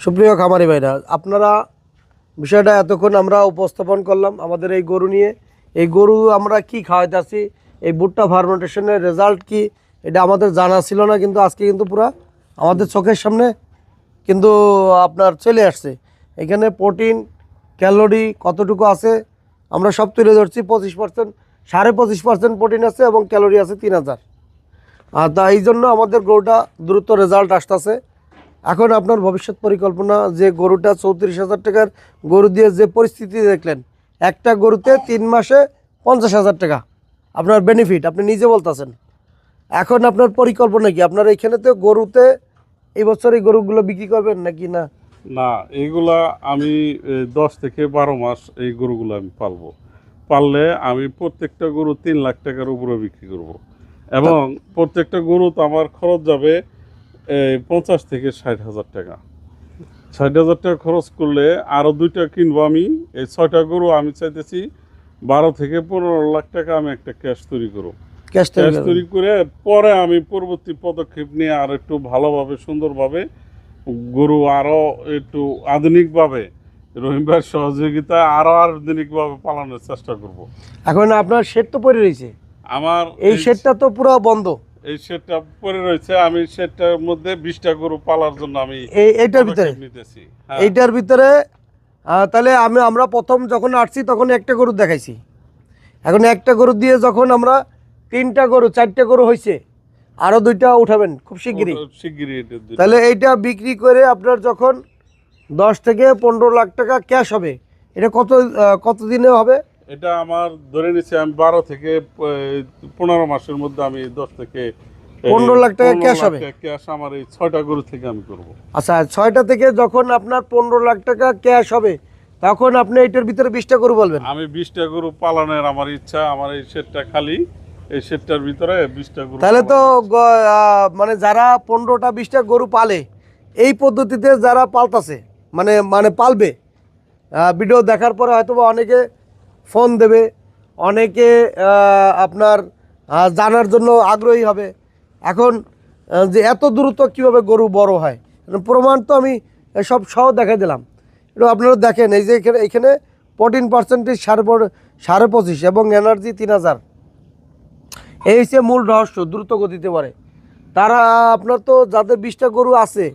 সুপ্রিয় খামারি ভাইরা, আপনারা বিষয়টা এতক্ষণ আমরা উপস্থাপন করলাম আমাদের এই গরু নিয়ে। এই গরু আমরা কি খাওয়াইতেছি, এই ভুট্টা ফার্মেন্টেশনের রেজাল্ট কি, এটা আমাদের জানা ছিল না, কিন্তু আজকে কিন্তু পুরা আমাদের চোখের সামনে কিন্তু আপনার চলে আসছে। এখানে প্রোটিন ক্যালোরি কতটুকু আছে, আমরা সব তুলে ধরছি, পঁচিশ পার্সেন্ট সাড়ে পঁচিশ পার্সেন্ট প্রোটিন আছে এবং ক্যালোরি আছে তিন হাজার। আর তা এই জন্য আমাদের গরুটা দ্রুত রেজাল্ট আসতেছে। এখন আপনার ভবিষ্যৎ পরিকল্পনা যে গরুটা চৌত্রিশ হাজার টাকার গরু দিয়ে যে পরিস্থিতি দেখলেন একটা গরুতে তিন মাসে পঞ্চাশ হাজার টাকা। আপনার বেনিফিট আপনি নিজে বলতেছেন। এখন আপনার পরিকল্পনা কি? আপনার এখানে তো গরুতে এই বছর এই গরুগুলো বিক্রি করবেন নাকি না? না এইগুলা আমি দশ থেকে বারো মাস এই গরুগুলো আমি পালবো। পাললে আমি প্রত্যেকটা গরু তিন লাখ টাকার উপরে বিক্রি করব। এবং প্রত্যেকটা গরু তো আমার খরচ যাবে পঞ্চাশ থেকে ষাট হাজার টাকা। ষাট হাজার টাকা খরচ করলে আরও দুইটা কিনবো আমি। এই ছয়টা গরু আমি চাইতেছি বারো থেকে পনেরো লাখ টাকা আমি একটা ক্যাশ তৈরি করব। ক্যাশ তৈরি করে পরে আমি পরবর্তী পদক্ষেপ নিয়ে আর একটু ভালোভাবে সুন্দরভাবে গরু আরও একটু আধুনিকভাবে রহিম ভাইয়ের সহযোগিতা আরও আধুনিকভাবে পালানোর চেষ্টা করব। এখন আপনার শেড তো পড়ে রয়েছে। আমার এই শেডটা তো পুরো বন্ধ। এই শেডটা পরে রয়েছে আমি শেডটার মধ্যে বিশটা গরু পালার জন্য আমি এই এইটার ভিতরে? নিতেছি হ্যাঁ, এইটার ভিতরে তাহলে আমি আমরা প্রথম যখন আসছি তখন একটা গরু দেখাইছি। এখন একটা গরু দিয়ে যখন আমরা তিনটা গরু চারটা গরু হয়েছে আরও দুইটা উঠাবেন খুব শিগগিরই। শিগগিরই তাহলে এইটা বিক্রি করে আপনার যখন দশ থেকে পনেরো লাখ টাকা ক্যাশ হবে এটা কত কত দিনে হবে? এটা আমার ধরে নিচ্ছি আমি বারো থেকে পনেরো মাসের মধ্যে আমি দশ থেকে 15 লাখ টাকা 15 cash লাখ হবে। cash আমার এই ছয়টা গরু থেকে আমি করব। আচ্ছা ছয়টা থেকে যখন আপনার পনেরো লাখ টাকা ক্যাশ হবে তখন আপনি এইটার ভিতরে বিশটা গরু বলবেন? আমি বিশটা গরু পালনের আমার ইচ্ছা আমার এই শেডটা খালি এই শেডটার ভিতরে বিশটা গরু তাহলে তো মানে যারা পনেরোটা বিশটা গরু পালে এই পদ্ধতিতে যারা পালতাছে মানে মানে পালবে ভিডিও দেখার পরে হয়তো অনেকে ফোন দেবে, অনেকে আপনার জানার জন্য আগ্রহী হবে। এখন যে এত দ্রুত কীভাবে গরু বড় হয় প্রমাণ তো আমি সব সহ দেখাই দিলাম। একটু আপনারা দেখেন, এই যে এখানে এখানে প্রোটিন পার্সেন্টেজ সাড়ে সাড়ে পঁচিশ এবং এনার্জি তিন হাজার। এই হচ্ছে মূল রহস্য, দ্রুত গতিতে পারে তারা, আপনার তো যাদের বিশটা গরু আছে,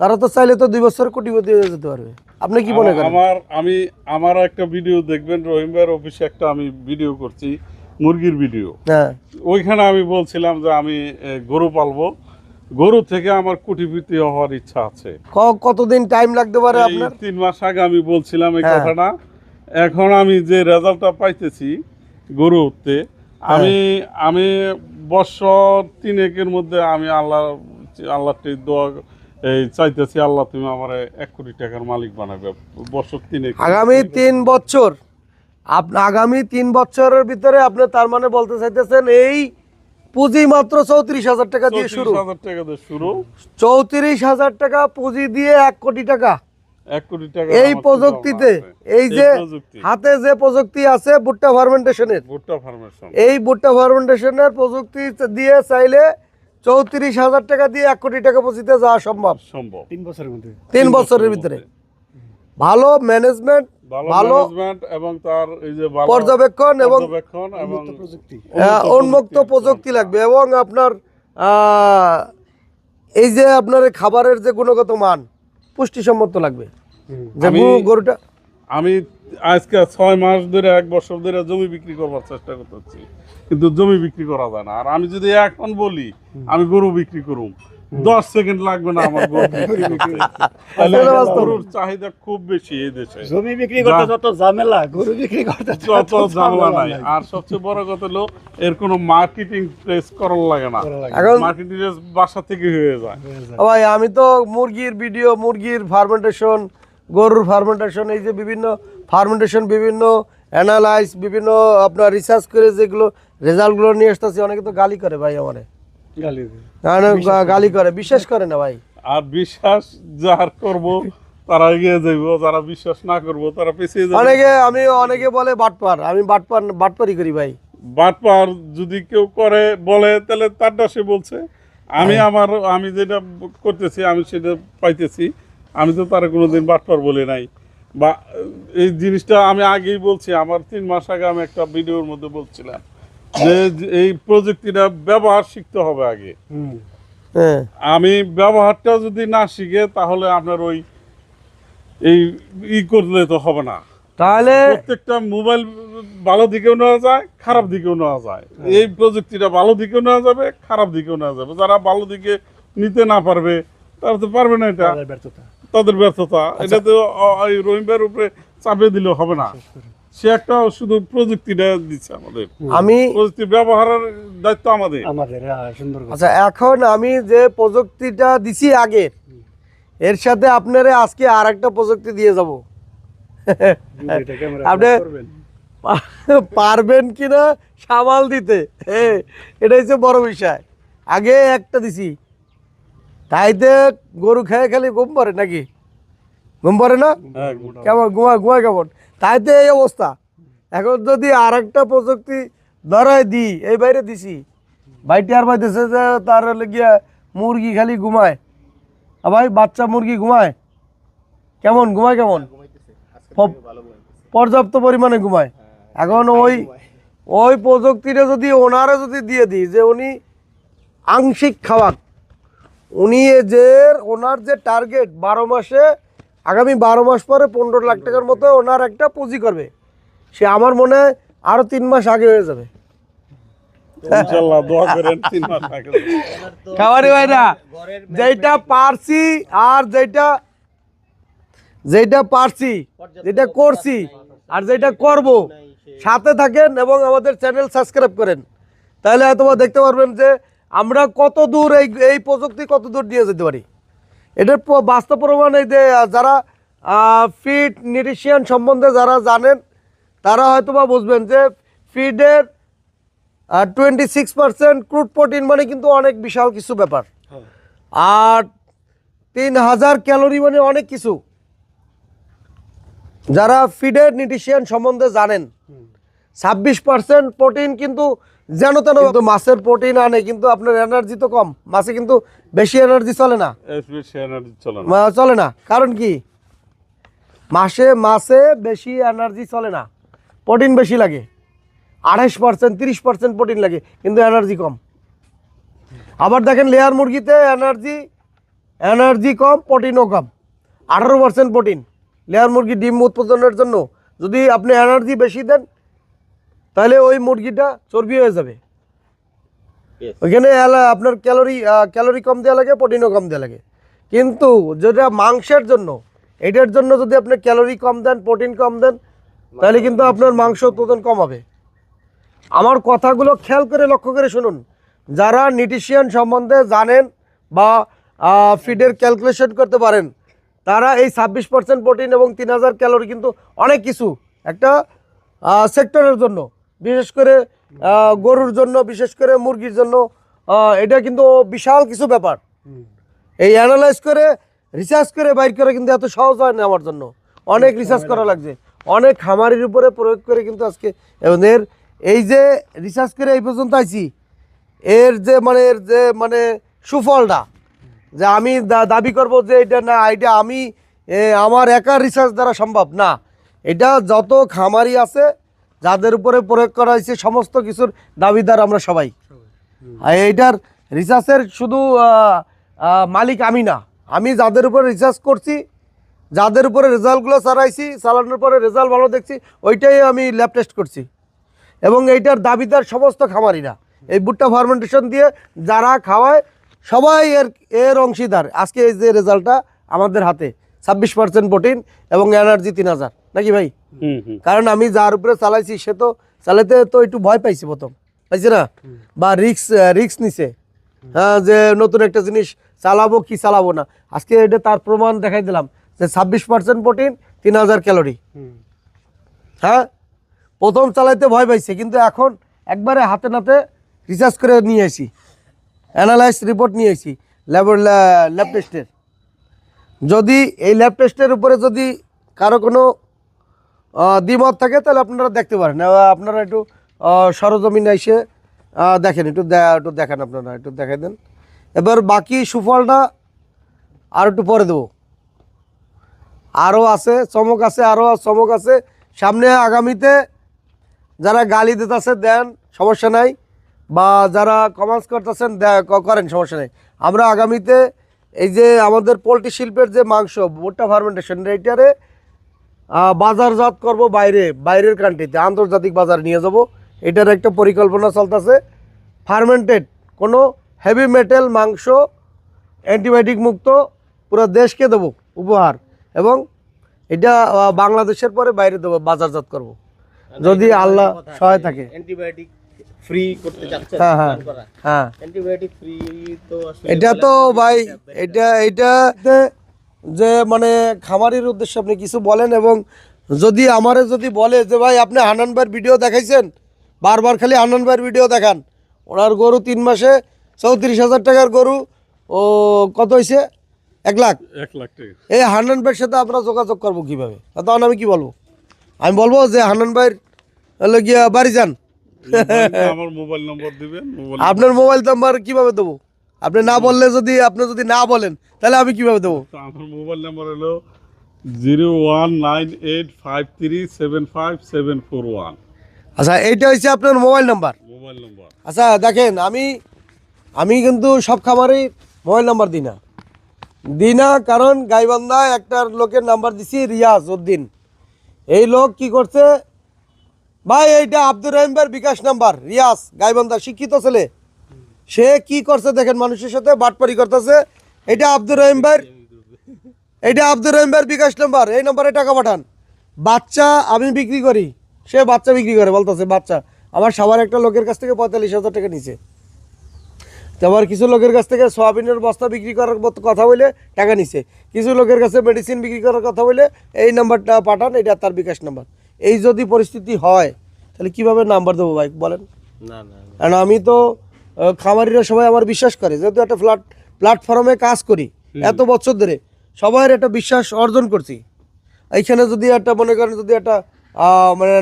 তারা তো চাইলে তো দুই বছর কোটিপতি হয়ে যেতে পারবে। আপনি কি মনে করেন? আমার আমি আমার একটা ভিডিও দেখবেন রহিম ভাইয়ের অফিসে একটা আমি ভিডিও করছি মুরগির ভিডিও হ্যাঁ। ওইখানে আমি বলছিলাম যে আমি গরু পালবো। গরু থেকে আমার কোটিপতি হওয়ার ইচ্ছা আছে। কতদিন টাইম লাগতে পারে আপনার? তিন মাস আগে আমি বলছিলাম এই হ্যাঁ। কথাটা। এখন আমি যে রেজাল্টটা পাইতেছি গরু উঠতে হ্যাঁ। আমি আমি বছর তিনেকের মধ্যে আমি আল্লাহ আল্লাহটি দোয়া এই চাইতেছি আল্লাহ তুমি আমার এক কোটি টাকার মালিক বানাবে। বছর তিনেক। আগামী তিন বছর আগামী তিন বছরের ভিতরে আপনি তার মানে বলতে চাইতেছেন এই পুঁজি মাত্র চৌত্রিশ হাজার টাকা দিয়ে শুরু। শুরু। চৌত্রিশ হাজার টাকা পুঁজি দিয়ে এক কোটি টাকা। এই প্রযুক্তিতে। এই যে হাতে যে প্রযুক্তি আছে ভুট্টা ফার্মেন্টেশনের। ভুট্টা এই ভুট্টা ফার্মেন্টেশনের প্রযুক্তি দিয়ে চাইলে চৌত্রিশ হাজার টাকা দিয়ে এক কোটি টাকা পুঁজিতে যাওয়া সম্ভব। সম্ভব। তিন বছরের মধ্যে। তিন বছরের ভিতরে। ভালো ম্যানেজমেন্ট ভালো ভালো এবং তার এই যে পর্যবেক্ষণ এবং প্রযুক্তি। উন্মুক্ত প্রযুক্তি। লাগবে এবং আপনার এই যে আপনার এই খাবারের যে গুণগত মান পুষ্টিসম্মত লাগবে। যে গরুটা আমি আজকে ছয় মাস ধরে এক বছর ধরে জমি বিক্রি করবার চেষ্টা করতেছি। কিন্তু জমি বিক্রি করা যায় না। আর আমি যদি এখন বলি আমি গরু বিক্রি করুম। দশ সেকেন্ড লাগবে না আমার। গরুর চাহিদা খুব বেশি এই দেশে। জমি বিক্রি করতে যত ঝামেলা গরু বিক্রি করতে যত ঝামেলা নাই। আর সবচেয়ে বড় কথা হলো এর কোনো মার্কেটিং প্লেস করার লাগে না। এখন মার্কেটিং বাসা থেকে হয়ে যায়। ভাই আমি তো মুরগির ভিডিও মুরগির ফার্মেন্টেশন গরুর ফার্মেন্টেশন এই যে বিভিন্ন ফার্মেন্টেশন বিভিন্ন অ্যানালাইজ বিভিন্ন আপনার রিসার্চ করে যেগুলো রেজাল্টগুলো নিয়ে আসতেছি অনেকে তো গালি করে ভাই আমারে। গালি গালি করে বিশ্বাস করে না ভাই। আর বিশ্বাস যার করব তারা এগিয়ে যাইব যারা বিশ্বাস না করব তারা পিছিয়ে যাবে। অনেকে আমি অনেকে বলে বাটপার আমি বাটপার বাটপারি করি ভাই। বাটপার যদি কেউ করে বলে তাহলে তারটা সে বলছে। আমি আমার আমি যেটা করতেছি আমি সেটা পাইতেছি। আমি তো তারা কোনোদিন বাটপার বলি নাই। বা এই জিনিসটা আমি আগেই বলছি আমার তিন মাস আগে আমি একটা ভিডিওর মধ্যে বলছিলাম যে এই প্রযুক্তিটা ব্যবহার শিখতে হবে আগে। হ্যাঁ। আমি ব্যবহারটা যদি না শিখে তাহলে আপনার ওই এই ই করলে তো হবে না। তাহলে প্রত্যেকটা মোবাইল ভালো দিকেও নেওয়া যায় খারাপ দিকেও নেওয়া যায়। এই প্রযুক্তিটা ভালো দিকেও নেওয়া যাবে খারাপ দিকেও নেওয়া যাবে। যারা ভালো দিকে নিতে না পারবে তারা তো পারবে না এটা। ব্যর্থতা। তাদের ব্যর্থতা এটা তো এই রহিমবার উপরে চাপিয়ে দিলে হবে না। সে একটা শুধু প্রযুক্তিটা দিচ্ছে আমাদের। আমি প্রযুক্তি ব্যবহারের দায়িত্ব আমাদের। আমাদের সুন্দর আচ্ছা এখন আমি যে প্রযুক্তিটা দিছি আগে এর সাথে আপনারা আজকে আর একটা প্রযুক্তি দিয়ে যাব। আপনি- করবেন। পারবেন কিনা সামাল দিতে। হ্যাঁ এটাই হচ্ছে বড় বিষয়। আগে একটা দিছি। তাইতে গরু খেয়ে খালি ঘুম পড়ে নাকি? ঘুম পড়ে না? হ্যাঁ, কেমন? ঘুমা ঘুমা কেমন? তাইতে এই অবস্থা। এখন যদি আর একটা প্রযুক্তি ধরায় দিই এই বাইরে দিছি। ভাইটি আর পাইতেছে যে তার হলে গিয়া মুরগি খালি ঘুমায়। আর ভাই বাচ্চা মুরগি ঘুমায়। কেমন? ঘুমায় কেমন? পর্যাপ্ত পরিমাণে ঘুমায়। এখন ওই ওই প্রযুক্তিটা যদি ওনারে যদি দিয়ে দিই যে উনি আংশিক খাওয়াক উনি যে ওনার যে টার্গেট বারো মাসে আগামী বারো মাস পরে পনেরো লাখ টাকার মতো ওনার একটা পুঁজি করবে। সে আমার মনে হয় আরও তিন মাস আগে হয়ে যাবে। ইনশাল্লাহ দোয়া করেন তিন মাস আগে খাবারই না যেটা পারছি আর যেটা যেটা পারছি যেটা করছি আর যেটা করব সাথে থাকেন এবং আমাদের চ্যানেল সাবস্ক্রাইব করেন। তাহলে হয়তো বা দেখতে পারবেন যে আমরা কত দূর এই এই প্রযুক্তি কত দূর নিয়ে যেতে পারি? এটার বাস্তব প্রমাণ এই যে যারা ফিড নিউট্রিশন সম্বন্ধে যারা জানেন তারা হয়তো বা বুঝবেন যে ফিডের twenty six percent crude protein মানে কিন্তু অনেক বিশাল কিছু ব্যাপার। হ্যাঁ। আর তিন হাজার ক্যালোরি মানে অনেক কিছু। যারা ফিডের নিউট্রিশন সম্বন্ধে জানেন ছাব্বিশ পার্সেন্ট প্রোটিন কিন্তু যেন তেন কিন্তু মাছের প্রোটিন আনে কিন্তু আপনার এনার্জি তো কম। মাছে কিন্তু বেশি এনার্জি চলে না। চলে না। মা- চলে না। কারণ কি? মাসে মাসে বেশি এনার্জি চলে না। প্রোটিন বেশি লাগে। আঠাশ পার্সেন্ট তিরিশ পার্সেন্ট প্রোটিন লাগে কিন্তু এনার্জি কম। আবার দেখেন লেয়ার মুরগিতে এনার্জি এনার্জি কম প্রোটিনও কম। আঠারো পার্সেন্ট প্রোটিন লেয়ার মুরগি ডিম উৎপাদনের জন্য যদি আপনি এনার্জি বেশি দেন তাহলে ওই মুরগিটা চর্বি হয়ে যাবে। ওইখানে আপনার ক্যালোরি ক্যালোরি কম দেওয়া লাগে প্রোটিনও কম দেওয়া লাগে। কিন্তু যেটা মাংসের জন্য এটার জন্য যদি আপনি ক্যালোরি কম দেন প্রোটিন কম দেন তাহলে কিন্তু আপনার মাংস উৎপাদন কম হবে। আমার কথাগুলো খেয়াল করে লক্ষ্য করে শুনুন। যারা নিউট্রিশন সম্বন্ধে জানেন বা ফিডের ক্যালকুলেশন করতে পারেন তারা এই ছাব্বিশ পার্সেন্ট প্রোটিন এবং তিন হাজার ক্যালোরি কিন্তু অনেক কিছু একটা সেক্টরের জন্য। বিশেষ করে গরুর জন্য বিশেষ করে মুরগির জন্য এটা কিন্তু বিশাল কিছু ব্যাপার। এই অ্যানালাইজ করে রিসার্চ করে বাইর করে কিন্তু এত সহজ হয় না আমার জন্য। অনেক রিসার্চ করা লাগছে। অনেক খামারির উপরে প্রয়োগ করে কিন্তু আজকে এবং এর এই যে রিসার্চ করে এই পর্যন্ত আইছি এর যে মানে এর যে মানে সুফলটা যে আমি দাবি করব যে এটা না এটা আমি আমার একা রিসার্চ দ্বারা সম্ভব না। এটা যত খামারি আছে যাদের উপরে প্রয়োগ করা হয়েছে, সমস্ত কিছুর দাবিদার আমরা সবাই। এইটার রিসার্চের শুধু মালিক আমি না। আমি যাদের উপরে রিসার্চ করছি, যাদের উপরে রেজাল্টগুলো চালাইছি চালানোর পরে রেজাল্ট ভালো দেখছি, ওইটাই আমি ল্যাব টেস্ট করছি। এবং এইটার দাবিদার সমস্ত খামারিরা এই ভুট্টা ফার্মেন্টেশন দিয়ে যারা খাওয়ায়, সবাই এর এর অংশীদার। আজকে এই যে রেজাল্টটা আমাদের হাতে, ছাব্বিশ পার্সেন্ট প্রোটিন এবং এনার্জি তিন হাজার। নাকি ভাই? কারণ আমি যার উপরে চালাইছি সে তো চালাতে তো একটু ভয় পাইছি প্রথম। পাইছে না? বা রিক্স রিক্স নিছে। হ্যাঁ যে নতুন একটা জিনিস চালাবো কি চালাবো না। আজকে এটা তার প্রমাণ দেখাই দিলাম যে ছাব্বিশ পার্সেন্ট প্রোটিন তিন হাজার ক্যালোরি। হ্যাঁ? প্রথম চালাইতে ভয় পাইছে কিন্তু এখন একবারে হাতে নাতে রিসার্চ করে নিয়ে আসি অ্যানালাইজ রিপোর্ট নিয়ে আসি ল্যাব ল্যাব টেস্টের যদি এই ল্যাব টেস্টের উপরে যদি কারও কোনো দ্বিমত থাকে, তাহলে আপনারা দেখতে পারেন। আপনারা একটু সরজমিনে এসে দেখেন, একটু একটু দেখেন আপনারা, একটু দেখাই দেন। এবার বাকি সুফলটা আর একটু পরে দেবো। আরও আছে, চমক আছে, আরও চমক আছে। সামনে আগামীতে যারা গালি দিতেছে, দেন, সমস্যা নাই। বা যারা কমার্স করতেছেন করেন, সমস্যা নেই। আমরা আগামীতে এই যে আমাদের পোলট্রি শিল্পের যে মাংস, ভুট্টা ফার্মেন্টেশন এইটারে বাজারজাত করব বাইরে বাইরের কান্ট্রিতে আন্তর্জাতিক বাজার নিয়ে যাব। এটার একটা পরিকল্পনা চলতেছে। ফার্মেন্টেড কোনো হেভি মেটেল মাংস অ্যান্টিবায়োটিক মুক্ত পুরো দেশকে দেবো উপহার। এবং এটা বাংলাদেশের পরে বাইরে দেবো বাজারজাত করব। যদি আল্লাহ সহায় থাকে। অ্যান্টিবায়োটিক ফ্রি করতে হ্যাঁ হ্যাঁ হ্যাঁ। অ্যান্টিবায়োটিক ফ্রি তো এটা তো ভাই এটা এটা যে মানে খামারির উদ্দেশ্যে আপনি কিছু বলেন এবং যদি আমারে যদি বলে যে ভাই আপনি হানান ভাইয়ের ভিডিও দেখাইছেন বারবার খালি হানান ভাইয়ের ভিডিও দেখান ওনার গরু তিন মাসে চৌত্রিশ হাজার টাকার গরু ও কত হয়েছে এক লাখ। এক লাখ টাকা। এই হানান ভাইয়ের সাথে আমরা যোগাযোগ করব কীভাবে? তখন আমি কি বলব? আমি বলব যে হানান ভাইয়ের হলো গিয়া বাড়ি যান। আমার মোবাইল নম্বর দিবেন আপনার মোবাইল নাম্বার কীভাবে দেবো? আপনি না বললে যদি আপনি যদি না বলেন তাহলে আমি কীভাবে দেবো? আমার মোবাইল নাম্বার হলো zero one nine eight five three seven five seven four one আচ্ছা এইটা হচ্ছে আপনার মোবাইল নাম্বার মোবাইল নম্বর আচ্ছা দেখেন আমি আমি কিন্তু সব খামারেই মোবাইল নাম্বার দিই না। দিই না কারণ গাইবান্ধা একটা লোকের নাম্বার দিছি রিয়াজ উদ্দিন। এই লোক কি করছে? ভাই এইটা আব্দুর রহিম বিকাশ নাম্বার রিয়াজ গাইবান্ধা শিক্ষিত ছেলে। সে কি করছে দেখেন মানুষের সাথে বাটপারি করতেছে। এটা আব্দুর রহিম ভাইয়ের এটা আব্দুর রহিম ভাইয়ের বিকাশ নাম্বার। এই নম্বরে টাকা পাঠান। বাচ্চা আমি বিক্রি করি। সে বাচ্চা বিক্রি করে বলতেছে বাচ্চা আমার সবার একটা লোকের কাছ থেকে পঁয়তাল্লিশ হাজার টাকা নিছে। তো আবার কিছু লোকের কাছ থেকে সোয়াবিনের বস্তা বিক্রি করার কথা বলে টাকা নিছে। কিছু লোকের কাছে মেডিসিন বিক্রি করার কথা বলে এই নাম্বারটা পাঠান এটা তার বিকাশ নাম্বার। এই যদি পরিস্থিতি হয় তাহলে কীভাবে নাম্বার দেবো ভাই বলেন? না না আমি তো খামারিরা সবাই আমার বিশ্বাস করে। যেহেতু একটা ফ্ল্যাট প্ল্যাটফর্মে কাজ করি এত বছর ধরে সবার একটা বিশ্বাস অর্জন করছি। এইখানে যদি একটা মনে করেন যদি একটা মানে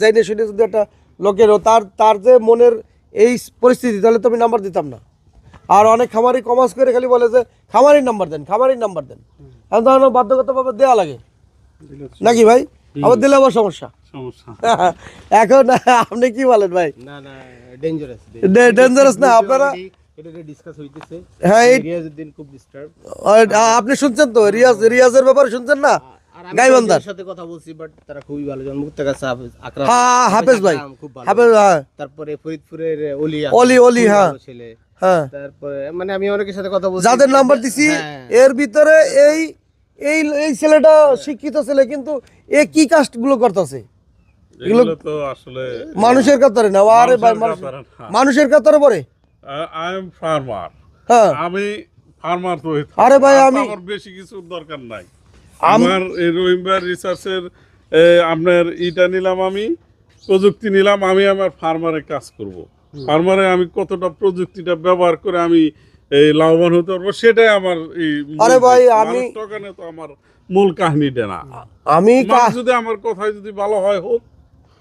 যাইনে শুনে যদি একটা লোকের তার তার যে মনের এই পরিস্থিতি তাহলে তো আমি নাম্বার দিতাম না। আর অনেক খামারি কমার্স করে খালি বলে যে খামারির নাম্বার দেন খামারির নাম্বার দেন। এখন তখন বাধ্যগতভাবে দেওয়া লাগে। নাকি ভাই? আবার দিলে আবার সমস্যা। এখন আপনি কি বলেন ভাই? না না ডেঞ্জারাস ডেঞ্জারাস না আপনারা? এটা ডিসকাস হইতেছে। হ্যাঁ আপনি শুনছেন তো? রিয়াজ রিয়াজের ব্যাপারে শুনছেন না? গাইবান্ধার সাথে কথা বলছি বাট তারা খুবই ভালো। জন মুক্তার কাছে আকরাম হ্যাঁ হাফেজ ভাই। খুব ভালো। হাফেজ হ্যাঁ তারপরে ফরিদপুরের অলি অলি, অলি, হ্যাঁ। ছেলে। হ্যাঁ তারপরে মানে আমি অনেকের সাথে কথা বলছি। যাদের নাম্বার দিছি হ্যাঁ। এর ভিতরে এই এই এই ছেলেটা শিক্ষিত ছেলে কিন্তু এ কি কাজগুলো করতেছে? এগুলো তো আসলে মানুষের কাতারে না আরে। মানুষের কাতারে পড়ে। I am farmer. হ্যাঁ। আমি ফার্মার তো আরে ভাই, আমি- আমার বেশি কিছুর দরকার নাই। আমার এই রহিমবার রিসার্চের আপনার ইটা নিলাম আমি প্রযুক্তি নিলাম আমি আমার ফার্মারে কাজ করব। ফার্মারে আমি কতটা প্রযুক্তিটা ব্যবহার করে আমি এই লাভবান হতে পারব সেটাই আমার আরে ভাই, আমি- তো আমার মূল কাহিনীটা না। আমি যদি আমার কথায় যদি ভালো হয় হোক।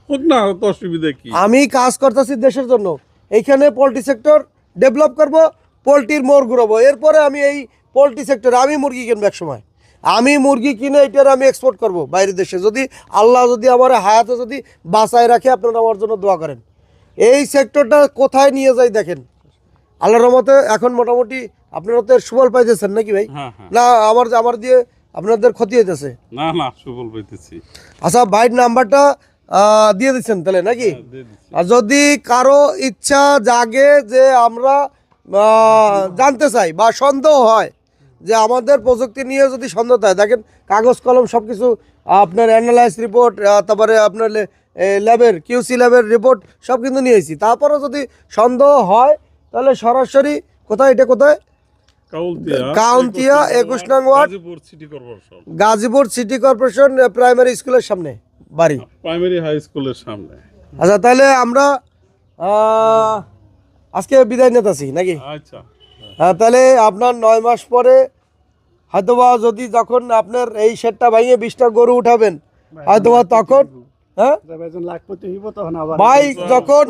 হোক না তো অসুবিধা কি? আমি কাজ করতেছি দেশের জন্য। এইখানে পোলট্রি সেক্টর ডেভেলপ করব পোলট্রির মোর ঘুরাবো। এরপরে আমি এই পোলট্রি সেক্টরে আমি মুরগি কিনবো এক সময় আমি মুরগি কিনে এটার আমি এক্সপোর্ট করব বাইরের দেশে। যদি আল্লাহ যদি আমার হায়াতে যদি বাঁচায় রাখে আপনারা আমার জন্য দোয়া করেন। এই সেক্টরটা কোথায় নিয়ে যায় দেখেন। আল্লাহর রহমতে এখন মোটামুটি আপনারা তো এর সুফল পাইতেছেন নাকি ভাই? হ্যাঁ হ্যাঁ। না আমার আমার দিয়ে আপনাদের ক্ষতি হইতেছে। না না সুফল পাইতেছি। আচ্ছা ভাইয়ের নাম্বারটা দিয়ে দিচ্ছেন তাহলে নাকি? আর যদি কারও ইচ্ছা জাগে যে আমরা জানতে চাই বা সন্দেহ হয় যে আমাদের প্রযুক্তি নিয়ে যদি সন্দেহ হয় দেখেন কাগজ কলম সব কিছু আপনার অ্যানালাইজ রিপোর্ট তারপরে আপনার ল্যাবের কিউসি ল্যাবের রিপোর্ট সব কিন্তু নিয়েছি তারপরে যদি সন্দেহ হয় তাহলে সরাসরি কোথায় এটা কোথায়? কাউন্তিয়া একুশ নং ward. Gazipur city corporation Gazipur city corporation primary স্কুলের সামনে। বাড়ি? প্রাইমারি হাই স্কুলের সামনে। আচ্ছা তাহলে আমরা আজকে বিদায় নিতেছি নাকি? আচ্ছা। হ্যাঁ তাহলে আপনার নয় মাস পরে হয়তোবা যদি যখন আপনার এই শেডটা ভাঙিয়ে বিশটা গরু উঠাবেন হয়তোবা তখন হ্যাঁ? ভাই যখন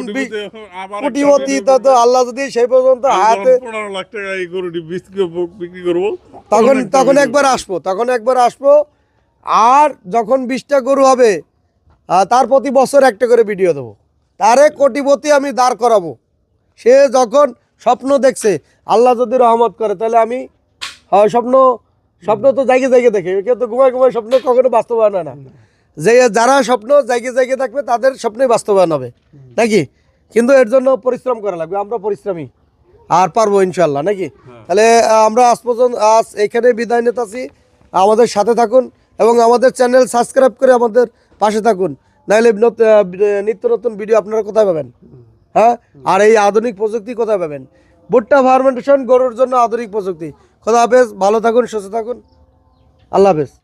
কোটিপতি তত আল্লাহ যদি সেই পর্যন্ত হাতে পনেরো লাখ টাকা এই গরুটি বিক্রি করবো- বিক্রি করব তখন তখন একবার আসব তখন একবার আসব আর যখন বিশটা গরু হবে তার প্রতি বছর একটা করে ভিডিও দেবো। তারে কোটিপতি আমি দাঁড় করাবো। সে যখন স্বপ্ন দেখছে আল্লাহ যদি রহমত করে তাহলে আমি স্বপ্ন স্বপ্ন তো জায়গায় জায়গায় দেখে। কেউ তো ঘুমায় ঘুমায় স্বপ্ন কখনো বাস্তবায়ন হয় না। যে যারা স্বপ্ন জায়গায় জায়গায় থাকবে তাদের স্বপ্নই বাস্তবায়ন হবে। নাকি? কিন্তু এর জন্য পরিশ্রম করা লাগবে। আমরা পরিশ্রমী। আর পারব ইনশাল্লাহ নাকি? তাহলে আমরা আজ পর্যন্ত আজ এখানে বিদায় নিতেছি আমাদের সাথে থাকুন এবং আমাদের চ্যানেল সাবস্ক্রাইব করে আমাদের পাশে থাকুন। নাহলে নত- নিত্য নতুন ভিডিও আপনারা কোথায় পাবেন? হ্যাঁ? আর এই আধুনিক প্রযুক্তি কোথায় পাবেন? ভুট্টা ফার্মেন্টেশন গরুর জন্য আধুনিক প্রযুক্তি। খোদা হাফেজ, ভালো থাকুন, সুস্থ থাকুন। আল্লাহ হাফেজ।